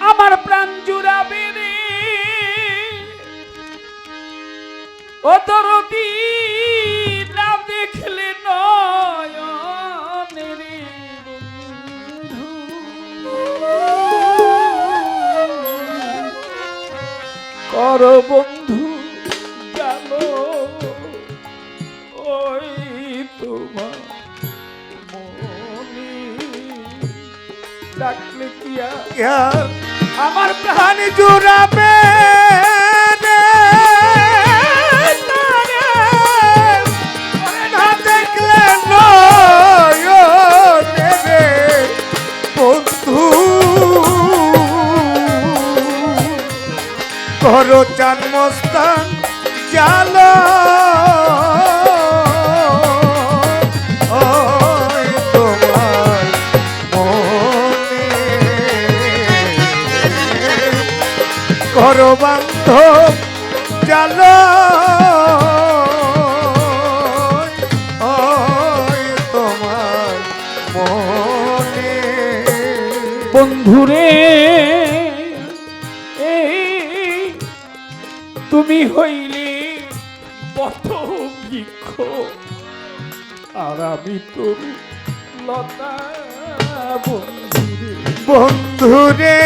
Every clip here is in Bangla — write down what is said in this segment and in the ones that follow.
আমার প্রাণ জুড়াবে রে। ও না দেখলে বন্ধু। কর বন্ধু। ডাকলে কি আর ইয়ার আমার প্রাণ জুড়াবে করো চান মস্তান জাল জাল। ওই তোমার মনে। বন্ধুরে তুমি হইলে পথ বৃক্ষ আর আমি তুমি লতা বন্ধুরে। বন্ধুরে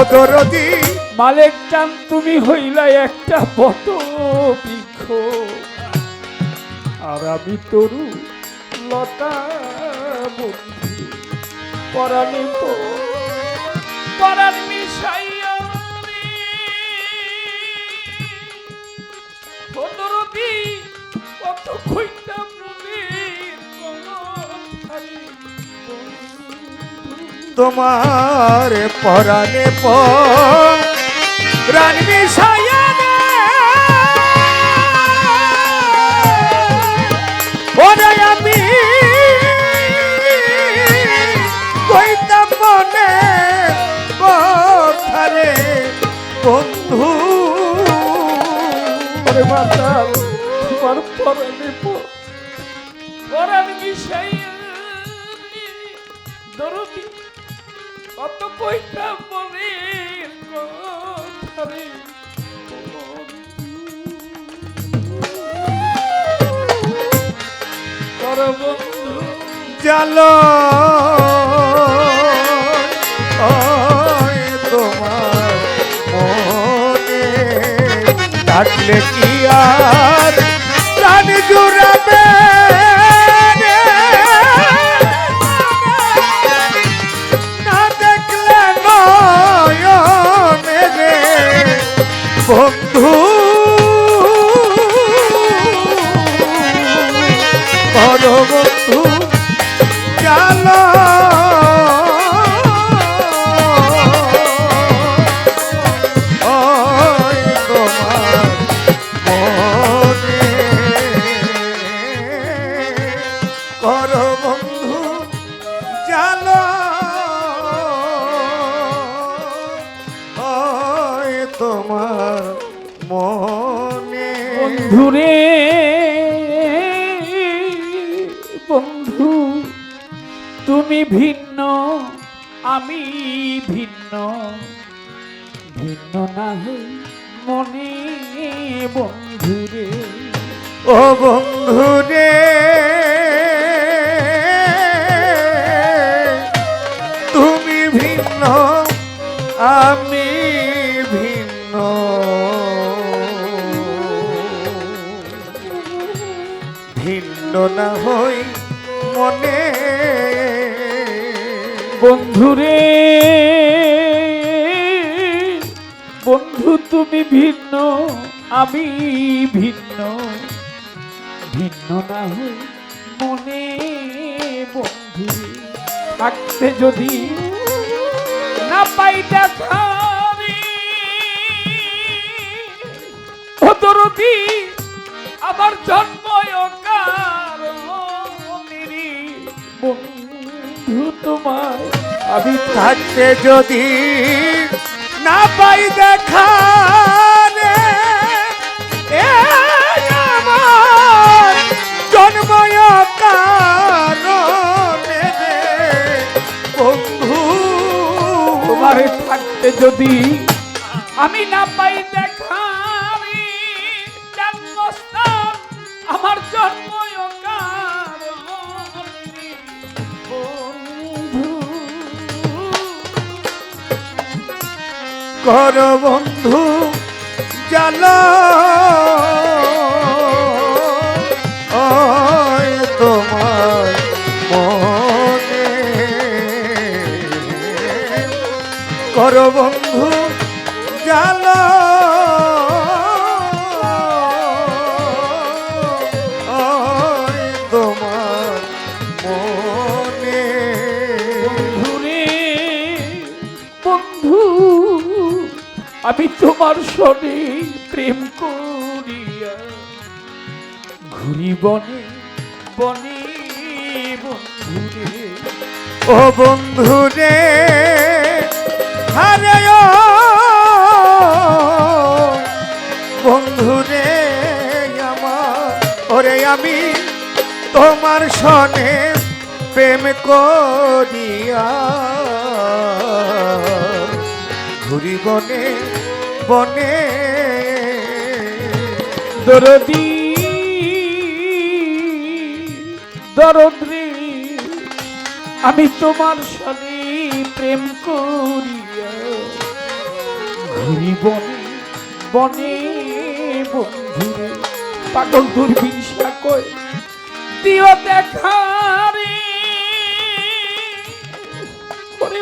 অদরদি মালেক চান তুমি হইলা একটা বট বৃক্ষ। আর আমি তরু লতা বন্ধু। পরাণে পরাণ তোমার পরাণে প্রাণ মিশাইয়া রে। ওরে আমি কইতাম মনে কথারে বন্ধু। ওরে মাতাল তোমার পরাণে পরাণ মিশাইয়া দরদি কত কইতা মনের কথারে বন্ধু। জাল তোমার মনে। ডাকলে কি আর প্রাণ জুড়াবে? বন্ধুরে বন্ধু তুমি ভিন্ন আমি ভিন্ন। ভিন্ন না মনে বন্ধুরে। ও বন্ধু না হই মনে। বন্ধুরে, বন্ধু তুমি ভিন্ন, আমি ভিন্ন। ভিন্ন না হই মনে বন্ধু। থাকতে যদি না পাই দেখা আমার আমি থাকতে যদি না পাই দেখা জন্ময় বন্ধু। তোমার যদি আমি না পাই দেখা আমার জন্ম কর বন্ধু জাল তোমার মনে। কর বন্ধু সনে প্রেম করিয়া ঘুরি বনে বনে বন্ধুরে। ও বন্ধু রে আরে ও বন্ধু রে আমার। ওরে আমি তোমার সনে প্রেম করিয়া ঘুরি বনে। দরদি, দরদ্রি, আমি তোমার সনে প্রেম করিয়া বনে বনে বন্ধুরে, পাগল দূরবীন কয়, দিও দেখা রে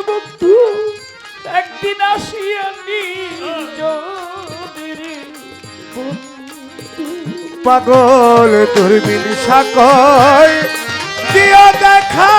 বন্ধু। একদিন আসিয়া নিজ পাগল দুর্বিন সাকয় দেখা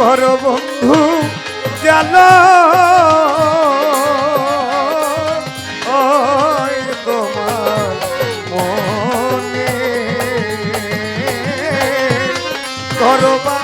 কর বন্ধু জাল তোমার মনে। করবা